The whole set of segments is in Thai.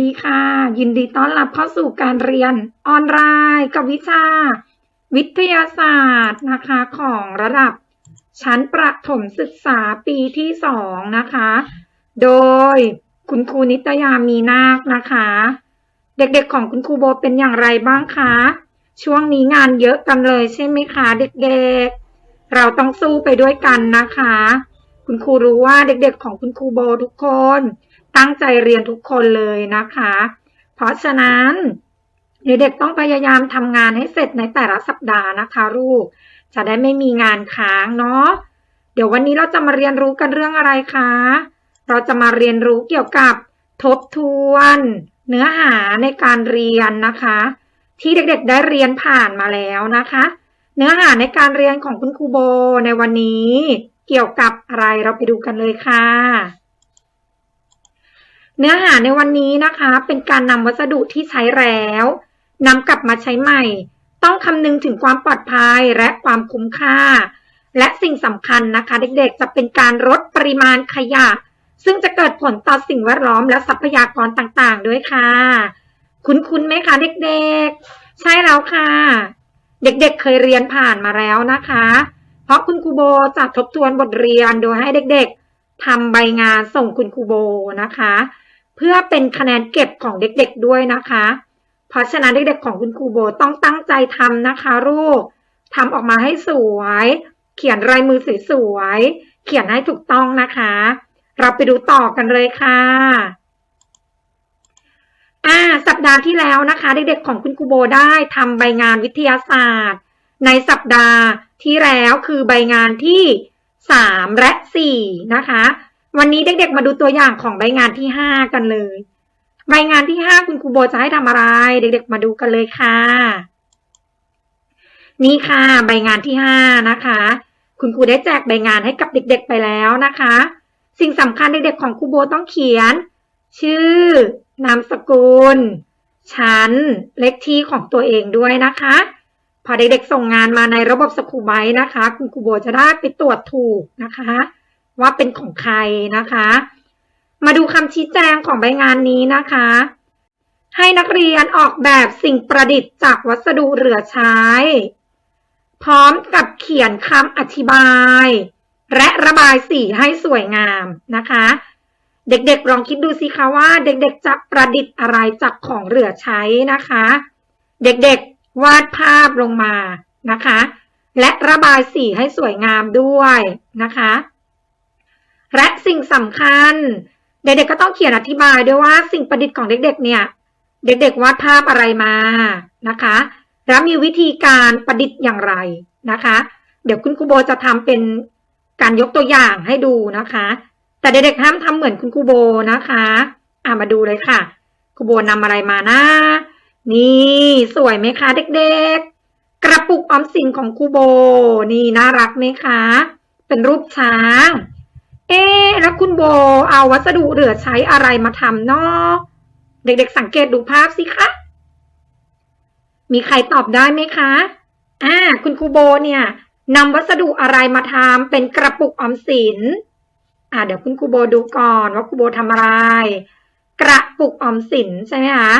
ดีค่ะ ยินดีต้อนรับเข้าสู่การเรียนออนไลน์กับวิชา วิทยาศาสตร์นะคะของระดับ ชั้นประถมศึกษาปีที่สองนะคะ โดยคุณครูนิตยามีนาคนะคะ เด็กๆของคุณครูโบเป็นอย่างไรบ้างคะ ช่วงนี้งานเยอะกันเลยใช่ไหมคะเด็กๆ เราต้องสู้ไปด้วยกันนะคะ คุณครูรู้ว่าเด็กๆของคุณครูโบทุกคน ตั้งใจเรียนทุกคนเลยนะคะ เพราะฉะนั้นเด็กๆต้องพยายามทำงานให้เสร็จในแต่ละสัปดาห์นะคะลูก จะได้ไม่มีงานค้างเนาะ เดี๋ยววันนี้เราจะมาเรียนรู้กันเรื่องอะไรคะ เราจะมาเรียนรู้เกี่ยวกับทบทวน เนื้อหาในการเรียนนะคะ ที่เด็กๆได้เรียนผ่านมาแล้วนะคะ เนื้อหาในการเรียนของคุณครูโบในวันนี้ เกี่ยวกับอะไรเราไปดูกันเลยค่ะ เนื้อหาในวันนี้นะคะ เป็นการนำวัสดุที่ใช้แล้วนำกลับมาใช้ใหม่ ต้องคำนึงถึงความปลอดภัยและความคุ้มค่า และสิ่งสำคัญนะคะ เด็กๆ จะเป็นการลดปริมาณขยะ ซึ่งจะเกิดผลต่อสิ่งแวดล้อมและทรัพยากรต่างๆ ด้วยค่ะ คุ้นๆไหมคะเด็กๆ ใช่แล้วค่ะ เด็กๆ เคยเรียนผ่านมาแล้วนะคะ เพราะคุณครูโบจะทบทวนบทเรียนโดยให้เด็กๆทำใบงานส่งคุณครูโบนะคะ เพื่อเป็นคะแนนเก็บของเด็กๆด้วยนะคะ เพราะฉะนั้นเด็กๆของคุณครูโบต้องตั้งใจทำนะคะลูกทำออกมาให้สวย เขียนลายมือสวยๆเขียนให้ถูกต้องนะคะ เราไปดูต่อกันเลยค่ะอ่าสัปดาห์ที่แล้วนะคะ เด็กๆของคุณครูโบได้ทำใบงานวิทยาศาสตร์ ในสัปดาห์ที่แล้วคือใบงานที่สามและสี่นะคะ วันนี้เด็กๆมาดูตัวอย่างของใบงานที่ห้ากันเลย ใบงานที่ห้าคุณครูโบจะให้ทำอะไร เด็กๆมาดูกันเลยค่ะ นี่ค่ะ ใบงานที่ห้านะคะ คุณครูได้แจกใบงานให้กับเด็ก ๆไปแล้วนะคะ สิ่งสำคัญเด็กๆของครูโบต้องเขียน ชื่อ นามสกุล ชั้น เลขที่ของตัวเองด้วยนะคะ พอเด็กๆส่งงานมาในระบบสคูไบนะคะ คุณครูโบจะได้ไปตรวจถูกนะคะ ว่าเป็นของใครนะคะ มาดูคำชี้แจงของใบงานนี้นะคะ ให้นักเรียนออกแบบสิ่งประดิษฐ์จากวัสดุเหลือใช้ พร้อมกับเขียนคำอธิบาย และระบายสีให้สวยงามนะคะ เด็กๆลองคิดดูสิคะว่า เด็กๆจะประดิษฐ์อะไรจากของเหลือใช้นะคะ เด็กๆวาดภาพลงมานะคะ และระบายสีให้สวยงามด้วยนะคะ และสิ่งสำคัญ เด็กๆก็ต้องเขียนอธิบายด้วยว่าสิ่งประดิษฐ์ของเด็กๆ เนี่ย เด็กๆวาดภาพอะไรมานะคะ แล้วมีวิธีการประดิษฐ์อย่างไรนะคะ เดี๋ยวคุณครูโบจะทำเป็นการยกตัวอย่างให้ดูนะคะ แต่เด็กๆห้ามทำเหมือนคุณครูโบนะคะอ่ามาดูเลยค่ะครูโบนำอะไรมานะนี่สวยไหมคะเด็กๆ กระปุกออมสินของครูโบ นี่น่ารักไหมคะ เป็นรูปช้าง เอ๊แล้วคุณโบเอาวัสดุเหลือใช้อะไรมาทำเนาะเด็กๆสังเกตดูภาพสิคะ มีใครตอบได้ไหมคะ อ่า คุณครูโบเนี่ยนำวัสดุอะไรมาทำเป็นกระปุกออมสิน อ่าเดี๋ยวคุณครูโบดูก่อนว่าครูโบทำอะไร กระปุกออมสินใช่ไหมคะ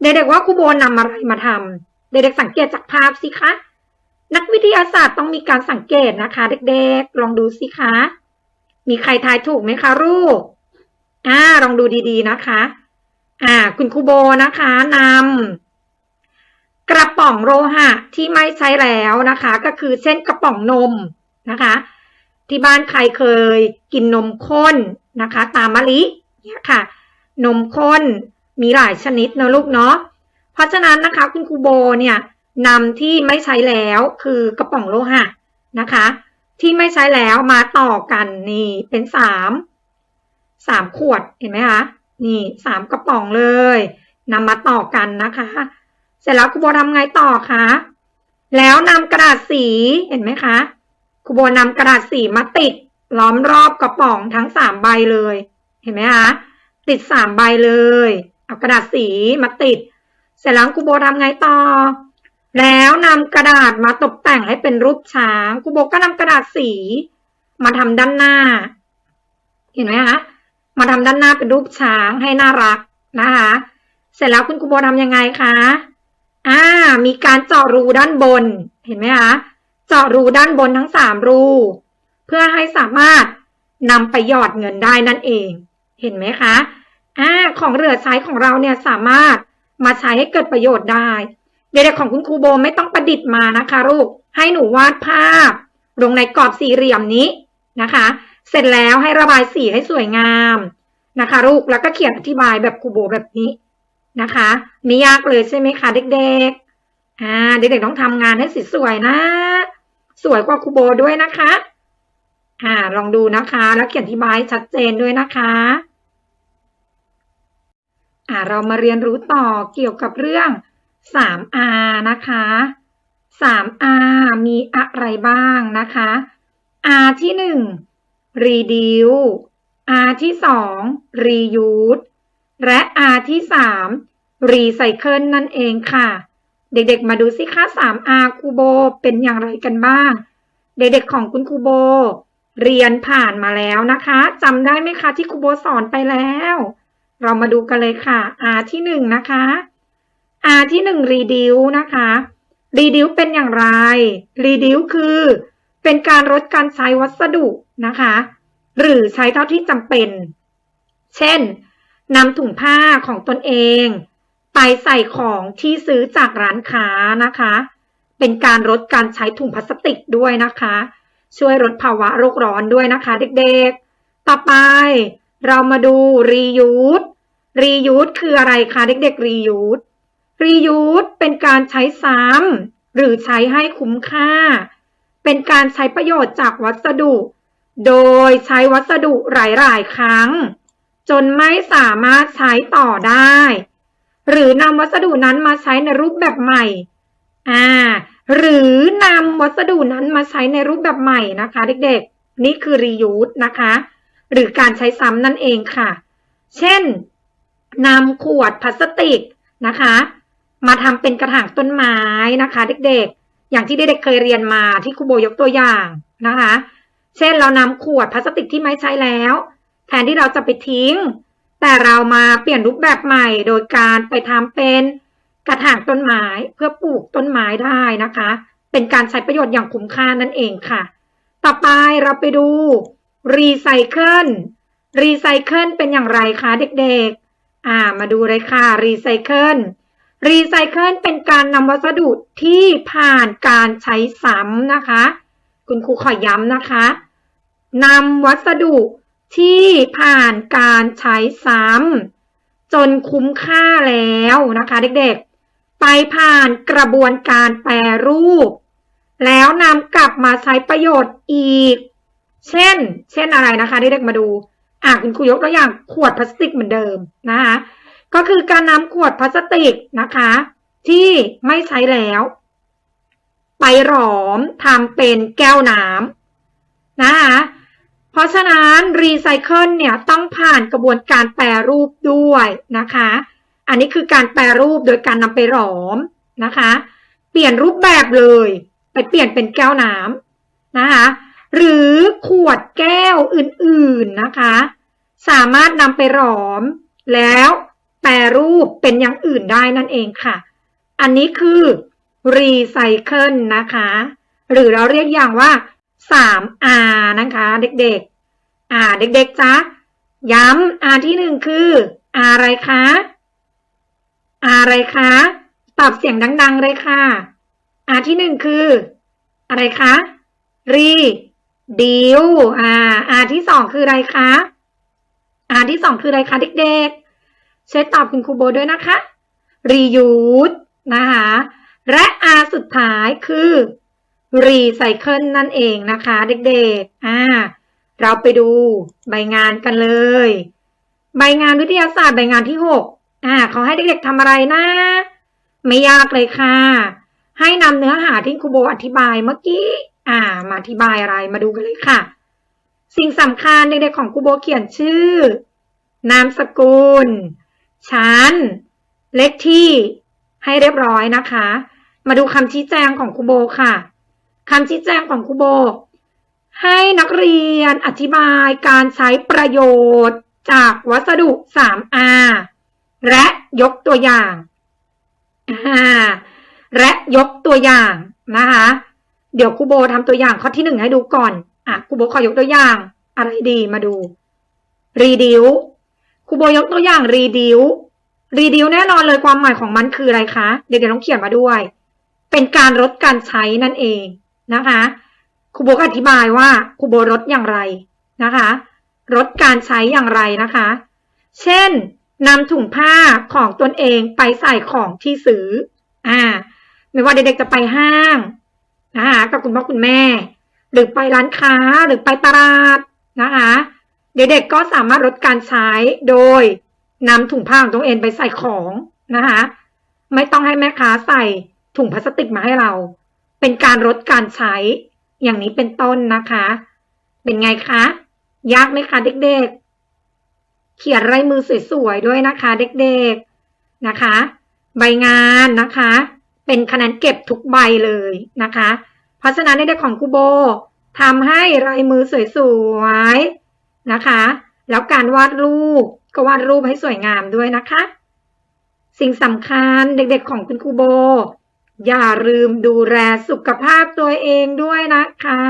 เด็กๆว่าครูโบนำอะไรมาทำเด็กๆสังเกตจากภาพสิคะ นักวิทยาศาสตร์ต้องมีการสังเกตนะคะ เด็กๆ ลองดูสิคะ มีใครทายถูกไหมคะลูกอ่าลองดูดีๆนะคะ อ่า คุณครูโบนะคะนำกระป๋องโลหะที่ไม่ใช้แล้วนะคะ ก็คือเช่นกระป๋องนมนะคะ ที่บ้านใครเคยกินนมข้นนะคะ ตามมะลิเนี่ยค่ะ นมข้นมีหลายชนิดนะลูกเนาะเพราะฉะนั้นนะคะคุณครูโบเนี่ยนำที่ไม่ใช้แล้วคือกระป๋องโลหะนะคะ ที่ไม่ใช้แล้วมาต่อกันนี่เป็นสามสามขวดเห็นไหมคะนี่สามกระป๋องเลยนำมาต่อกันนะคะ เสร็จแล้วครูโบทำไงต่อคะแล้วนำกระดาษสีเห็นไหมคะครูโบนำกระดาษสีมาติดล้อมรอบกระป๋องทั้งสามใบเลย เห็นไหมคะติดสามใบเลย เอากระดาษสีมาติด เสร็จแล้วครูโบทำไงต่อ แล้วนำกระดาษมาตกแต่งให้เป็นรูปช้างครูโบก็นำกระดาษสี มาทำด้านหน้า เห็นไหมคะมาทำด้านหน้าเป็นรูปช้างให้น่ารักนะคะ เสร็จแล้วคุณครูโบทำยังไงคะอ่า มีการเจาะรูด้านบน เห็นไหมคะ เจาะรูด้านบนทั้งสามรู เพื่อให้สามารถนำไปหยอดเงินได้นั่นเอง เห็นไหมคะอ่าของเหลือใช้ของเราเนี่ยสามารถมาใช้ให้เกิดประโยชน์ได้ เด็กๆของคุณครูโบไม่ต้องประดิษฐ์มานะคะลูก ให้หนูวาดภาพ ลงในกรอบสี่เหลี่ยมนี้นะคะ เสร็จแล้วให้ระบายสีให้สวยงามนะคะ ลูก แล้วก็เขียนอธิบายแบบครูโบแบบนี้นะคะไม่ยากเลยใช่ไหมคะเด็กๆ อ่า เด็กๆต้องทำงานให้ส,สวยนะ สวยกว่าครูโบด้วยนะคะ อ่า ลองดูนะคะ แล้วเขียนอธิบายชัดเจนด้วยนะคะ อ่า เรามาเรียนรู้ต่อเกี่ยวกับเรื่อง 3R นะคะ 3R มีอะไรบ้างนะคะ R ที่ 1 reduce R ที่ 2 reuse และ R ที่ 3 recycle นั่นเองค่ะ เด็กๆ มาดูสิคะ 3R ครูโบเป็นอย่างไรกันบ้าง เด็กๆ ของคุณครูโบ เรียนผ่านมาแล้วนะคะจำได้ไหมคะที่ครูโบสอนไปแล้ว เรามาดูกันเลยค่ะ R ที่ 1 นะคะ R ที่1 reduce นะคะ reduce เป็นอย่างไร reduce คือเป็นการลดการใช้วัสดุนะคะ หรือใช้เท่าที่จำเป็น เช่นนำถุงผ้าของตนเอง ไปใส่ของที่ซื้อจากร้านค้านะคะ เป็นการลดการใช้ถุงพลาสติกด้วยนะคะ ช่วยลดภาวะโลกร้อนด้วยนะคะเด็กๆ ต่อไปเรามาดู reuse reuse คืออะไรคะเด็กๆ reuse reuse เป็นการใช้ซ้ำหรือใช้ให้คุ้มค่า เป็นการใช้ประโยชน์จากวัสดุ โดยใช้วัสดุหลาย ๆ ครั้ง จนไม่สามารถใช้ต่อได้ หรือนำวัสดุนั้นมาใช้ในรูปแบบใหม่ อ่า หรือนำวัสดุนั้นมาใช้ในรูปแบบใหม่นะคะ เด็กๆ นี่คือ reuse นะคะ หรือการใช้ซ้ำนั่นเองค่ะ เช่นนำขวดพลาสติกนะคะ มาทำเป็นกระถางต้นไม้นะคะ เด็กๆ อย่างที่เด็กๆเคยเรียนมาที่ครูโบยกตัวอย่างนะคะ เช่นเรานำขวดพลาสติกที่ไม่ใช้แล้ว แทนที่เราจะไปทิ้ง แต่เรามาเปลี่ยนรูปแบบใหม่ โดยการไปทำเป็นกระถางต้นไม้เพื่อปลูกต้นไม้ได้นะคะ เป็นการใช้ประโยชน์อย่างคุ้มค่านั่นเองค่ะ ต่อไปเราไปดูรีไซเคิลรีไซเคิลเป็นอย่างไรคะเด็กๆ อ่ามาดูเลยค่ะรีไซเคิล รีไซเคิลเป็นการนำวัสดุที่ผ่านการใช้ซ้ำนะคะ คุณครูขอย้ำนะคะนำวัสดุที่ผ่านการใช้ซ้ำจนคุ้มค่าแล้วนะคะ เด็กๆ ไปผ่านกระบวนการแปรรูป แล้วนำกลับมาใช้ประโยชน์อีก เช่น เช่นอะไรนะคะเด็กๆมาดูอะคุณครูยกตัวอย่างขวดพลาสติกเหมือนเดิมนะคะ ก็คือการนำขวดพลาสติกนะคะ ที่ไม่ใช้แล้ว ไปหลอมทำเป็นแก้วน้ำนะคะเพราะฉะนั้นรีไซเคิลเนี่ยต้องผ่านกระบวนการแปรรูปด้วยนะคะ อันนี้คือการแปรรูปโดยการนำไปหลอมนะคะ เปลี่ยนรูปแบบเลย ไปเปลี่ยนเป็นแก้วน้ำนะคะหรือขวดแก้วอื่นๆนะคะ สามารถนำไปหลอมแล้ว แปรรูปเป็นอย่างอื่นได้นั่นเองค่ะ อันนี้คือรีไซเคิลนะคะ หรือเราเรียกอย่างว่า 3R นะคะ เด็กๆ อ่า เด็กๆจ๊ะย้ำ R ที่หนึ่งคือ R อะไรคะ R อะไรคะ ตอบเสียงดัง ๆ เลยค่ะ R ที่หนึ่งคือ อะไรคะรีดิวอ่า R ที่สองคืออะไรคะ R ที่สองคืออะไรคะเด็กๆ ช่วยตอบคุณครูโบด้วยนะคะ reuse นะคะ และ R สุดท้ายคือรีไซเคิลนั่นเองนะคะเด็กๆ อ่า เราไปดูใบงานกันเลย ใบงานวิทยาศาสตร์ใบงานที่หกอ่าเขาให้เด็กๆทำอะไรนะ ไม่ยากเลยค่ะ ให้นำเนื้อหาที่ครูโบอธิบายเมื่อกี้ อ่า มาอธิบายอะไรมาดูกันเลยค่ะ สิ่งสำคัญเด็กๆของครูโบเขียนชื่อนามสกุล ชั้น เลขที่ให้เรียบร้อยนะคะ มาดูคำชี้แจงของครูโบค่ะคำชี้แจงของครูโบ ให้นักเรียนอธิบายการใช้ประโยชน์จากวัสดุ 3R และยกตัวอย่างและยกตัวอย่างนะคะ เดี๋ยวครูโบทำตัวอย่างข้อที่หนึ่งให้ดูก่อน อะครูโบขอยกตัวอย่าง อะไรดีมาดู reduce ครูโบยกตัวอย่าง reduce reduce แน่นอนเลยความหมายของมันคืออะไรคะ เดี๋ยวเดี๋ยวต้องเขียนมาด้วย เป็นการลดการใช้นั่นเองนะคะครูโบก็อธิบายว่าครูโบลดอย่างไรนะคะลดการใช้อย่างไรนะคะ เช่นนำถุงผ้าของตนเองไปใส่ของที่ซื้ออ่าไม่ว่าเด็กๆจะไปห้างนะคะกับคุณพ่อคุณแม่ หรือไปร้านค้าหรือไปตลาดนะคะ เด็กๆก็สามารถลดการใช้โดยนำถุงผ้าของตัวเองไปใส่ของนะคะไม่ต้องให้แม่ค้าใส่ถุงพลาสติกมาให้เรา เป็นการลดการใช้อย่างนี้เป็นต้นนะคะ เป็นไงคะ ยากไหมคะเด็กๆ เขียนลายมือสวยๆด้วยนะคะ เด็กๆนะคะ ใบงานนะคะ เป็นคะแนนเก็บทุกใบเลยนะคะ เพราะฉะนั้นในเด็กของครูโบทำให้ลายมือสวยๆ นะคะ แล้วการวาดรูปก็วาดรูปให้สวยงามด้วยนะคะ สิ่งสำคัญเด็กๆของคุณครูโบ อย่าลืมดูแลสุขภาพตัวเองด้วยนะคะ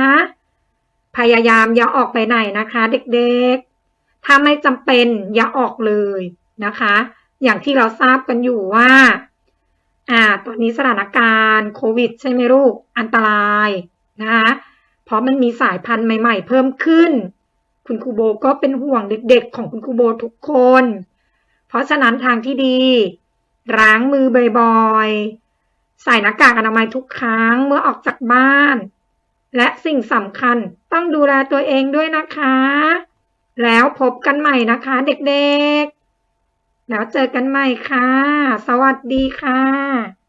พยายามอย่าออกไปไหนนะคะ เด็กๆ ถ้าไม่จำเป็นอย่าออกเลยนะคะ อย่างที่เราทราบกันอยู่ว่าอ่า ตอนนี้สถานการณ์โควิด ใช่ไหมลูก อันตรายนะคะ เพราะมันมีสายพันธุ์ใหม่ ๆ เพิ่มขึ้น คุณครูโบก็เป็นห่วงเด็กๆ ของคุณครูโบทุกคน เพราะฉะนั้นทางที่ดี ล้างมือบ่อยๆ ใส่หน้ากากอนามัยทุกครั้งเมื่อออกจากบ้าน และสิ่งสำคัญต้องดูแลตัวเองด้วยนะคะ แล้วพบกันใหม่นะคะเด็กๆ แล้วเจอกันใหม่ค่ะ สวัสดีค่ะ